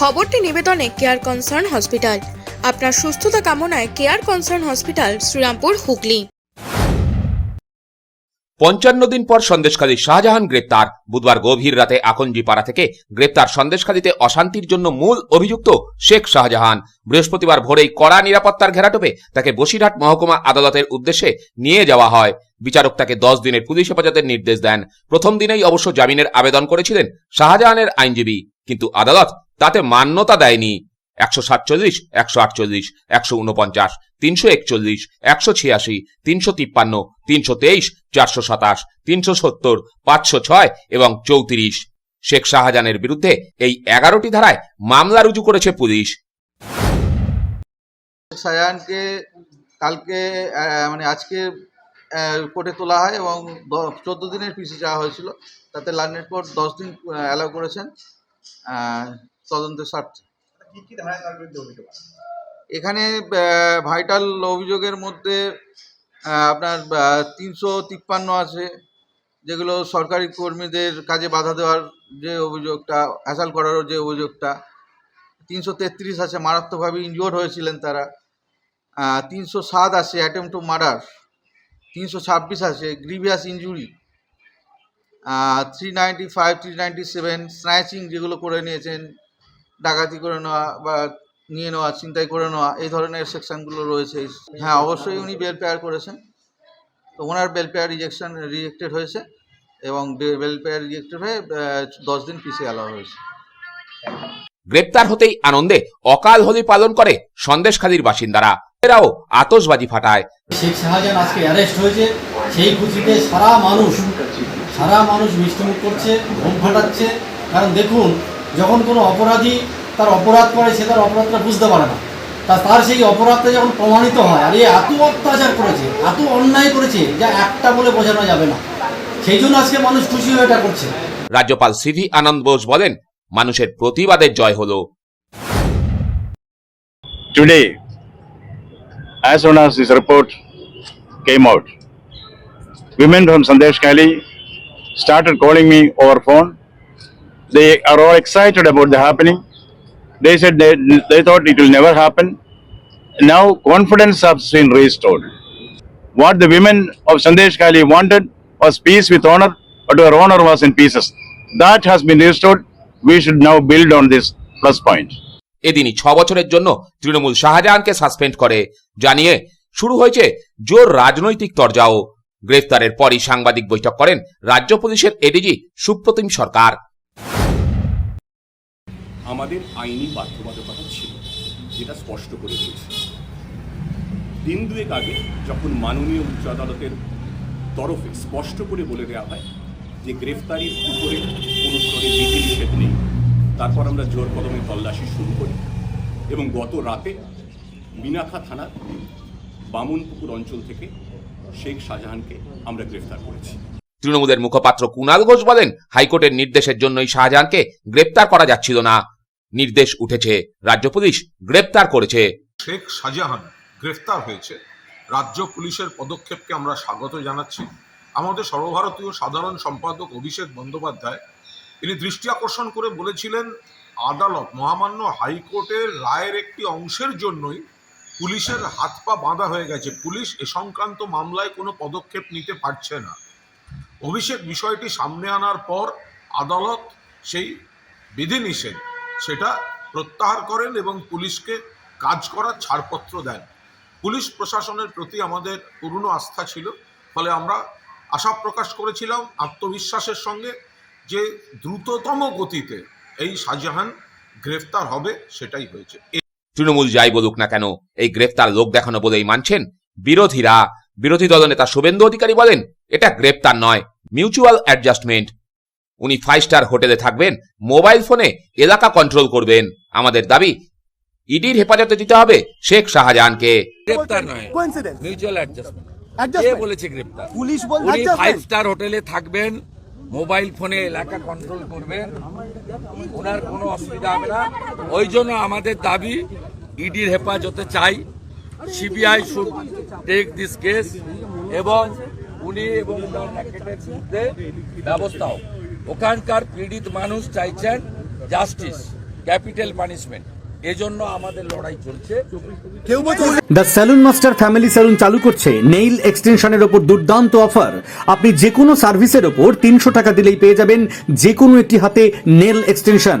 খবরটি নিবেদনে care concern hospital আপনার সুস্থতা কামনায় care concern hospital Serampore, Hooghly. পঞ্চান্ন দিন পর সন্দেশখালী শাহজাহান গ্রেপ্তার। বুধবার গভীর রাতে আকঞ্জিপাড়া থেকে গ্রেপ্তার সন্দেশখালীতে অশান্তির জন্য মূল অভিযুক্ত শেখ শাহজাহান। বৃহস্পতিবার ভোরেই কড়া নিরাপত্তার ঘেরাটোপে তাকে বসিরহাট মহকুমা আদালতের উদ্দেশ্যে নিয়ে যাওয়া হয়। বিচারক তাকে দশ দিনের পুলিশ হেফাজতের নির্দেশ দেন। প্রথম দিনেই অবশ্য জামিনের আবেদন করেছিলেন শাহজাহানের আইনজীবী। কিন্তু আদালত তাতে মান্যতা দেয়নি। একশো সাতচল্লিশ, একশো আটচল্লিশ, একশো উনপঞ্চাশ, তিনশো একচল্লিশ, একশো ছিয়াশি, তিনশো তিপ্পান্ন, তিনশো তেইশ, চারশো সাতাশ, তিনশো সত্তর, পাঁচশো ছয় এবং চৌত্রিশ। শেখ শাহজাহানের বিরুদ্ধে এই এগারোটি ধারায় মামলা রুজু করেছে পুলিশ। শাহজাহানকে কালকে মানে আজকে কোর্টে তোলা হয় এবং চোদ্দ দিনের পিসি চাওয়া হয়েছিল। তাতে লার্নেট কোর্ট দশ দিন অ্যালাউ করেছেন। তদন্তের স্বার্থে? এখানে ভাইটাল অভিযোগের মধ্যে আপনার তিনশো তিপ্পান্ন আছে যেগুলো সরকারি কর্মীদের কাজে বাধা দেওয়ার যে অভিযোগটা হ্যাসাল করারও যে অভিযোগটা তিনশো তেত্রিশ আছে মারাত্মকভাবে ইনজিওর হয়েছিলেন তারা। তিনশো সাত আছে অ্যাটেম্প টু মার্ডার তিনশো ছাব্বিশ আছে grievous injury three ninety five three ninety seven snatching যেগুলো করে নিয়েছেন ডাকাতি করে নেওয়া বা নিয়ে নেওয়া চিন্তাই করে নেওয়া এই ধরনের সেকশনগুলো রয়েছে। হ্যাঁ অবশ্যই উনি বেল পেয়ার করেছেন। তো ওনার বেল পেয়ার রিজেকশন রিজেক্টেড হয়েছে এবং বেল পেয়ার রিজেক্টেড হয়ে দশ দিন পিছিয়ে আলা হয়েছে। গ্রেপ্তার হতেই আনন্দে অকাল হোলি পালন করে সন্দেশখালীর বাসিন্দারা। এরাও আতশবাজি ফাটায়। শেখ শাহজাহান আজকে অ্যারেস্ট হয়েছে সেই খুশিতে সারা মানুষ সারা মানুষ মিষ্টিমুখ করছে ঘুম ফাটাচ্ছে। কারণ দেখুন যখন কোনো অপরাধী তার অপরাধ করে সে তার অপরাধটা বুঝতে পারে না। তা তার সেই অপরাধটা যখন প্রমাণিত হয় আর এ এত অত্যাচার করেছে এত অন্যায় করেছে যা একটা বলে বোঝানো যাবে না। সেই জন্য আজকে মানুষ খুশি হয়ে এটা করছে। রাজ্যপাল সিভি আনন্দ বোস বলেন মানুষের প্রতিবাদের জয় হলো। Today, as soon as this report came out, women from Sandesh Kali started calling me over phone. They are all excited about the happening. They said they, they thought it will never happen. Now confidence has been restored. What the women of Sandesh Kali wanted was peace with honor, but our honor was in pieces. That has been restored. We should now build on this plus point. এদিনই ছ বছরের জন্য তৃণমূল শাহজাহানকে suspend করে জানিয়ে শুরু হয়েছে জোর রাজনৈতিক তরজাও গ্রেফতারের পরই সাংবাদিক বৈঠক করেন রাজ্য পুলিশের এডিজি সুপ্রতিম সরকার। আমাদের আইনি বাধ্যবাধকতা ছিল, যেটা স্পষ্ট করে দিয়েছে। দিন দুয়েক আগে যখন মাননীয় উচ্চ আদালতের তরফে স্পষ্ট করে বলে দেওয়া হয় যে গ্রেফতারির উপরে কোনো স্তরে বিধিনিষেধ নেই, তারপর আমরা জোর কদমে তল্লাশি শুরু করি এবং গত রাতে মিনাখা থানার বামুনপুকুর অঞ্চল থেকে শেখ শাহজাহানকে আমরা গ্রেফতার করেছি। তৃণমূলের মুখপাত্র কুণাল ঘোষ বলেন হাইকোর্টের নির্দেশের জন্যই শাহজাহানকে গ্রেপ্তার করা যাচ্ছিল না। নির্দেশ উঠেছে রাজ্য পুলিশ গ্রেপ্তার করেছে। শেখ শাহজাহান গ্রেফতার হয়েছে। রাজ্য পুলিশের পদক্ষেপকে আমরা স্বাগত জানাচ্ছি। আমাদের সর্বভারতীয় সাধারণ সম্পাদক অভিষেক বন্দ্যোপাধ্যায় তিনি দৃষ্টি আকর্ষণ করে বলেছিলেন আদালত মহামান্য হাইকোর্টের রায়ের একটি অংশের জন্যই পুলিশের হাত পা বাঁধা হয়ে গেছে। পুলিশ এ সংক্রান্ত মামলায় কোনো পদক্ষেপ নিতে পারছে না। অভিষেক বিষয়টি সামনে আনার পর আদালত সেই বিধিনিষেধ সেটা প্রত্যাহার করেন এবং পুলিশকে কাজ করার ছাড়পত্র দেন। পুলিশ প্রশাসনের প্রতি আমাদের পূর্ণ আস্থা ছিল, ফলে আমরা আশা প্রকাশ করেছিলাম আত্মবিশ্বাসের সঙ্গে যে দ্রুততম গতিতে এই শাহজাহান গ্রেফতার হবে সেটাই হয়েছে। তৃণমূল যাই বলুক না কেন এই গ্রেফতার লোক দেখানো বলেই মানছেন বিরোধীরা। বিরোধী দলনেতা শুভেন্দু অধিকারী বলেন এটা গ্রেফতার নয় মিউচুয়াল অ্যাডজাস্টমেন্ট। উনি ফাইভ স্টার হোটেলে থাকবেন মোবাইল ফোনে এলাকা কন্ট্রোল করবেন। আমাদের দাবি ইডির হেফাজতে দিতে হবে শেখ শাহজাহানকে। গ্রেপ্তার নয় কোইন্সিডেন্স মিউচুয়াল অ্যাডজাস্টমেন্ট। কে বলেছে গ্রেপ্তার? পুলিশ বলছে উনি ফাইভ স্টার হোটেলে থাকবেন মোবাইল ফোনে এলাকা কন্ট্রোল করবেন ওনার কোনো অসুবিধা হবে না। ওই জন্য আমাদের দাবি ইডির হেফাজতে চাই CBI should take this case এবং উনি এবং ওনার র্যাকেটের বিরুদ্ধে ব্যবস্থা হোক। ওখানকার পীড়িত মানুষ চাইছেন জাস্টিস ক্যাপিটাল পানিশমেন্ট এজন্য আমাদের লড়াই চলছে। The salon master family salon চালু করছে নেইল এক্সটেনশনের ওপর দুর্দান্ত অফার আপনি যে কোনো সার্ভিসের ওপর তিনশো টাকা দিলেই পেয়ে যাবেন যে কোনো একটি হাতে নেল এক্সটেনশন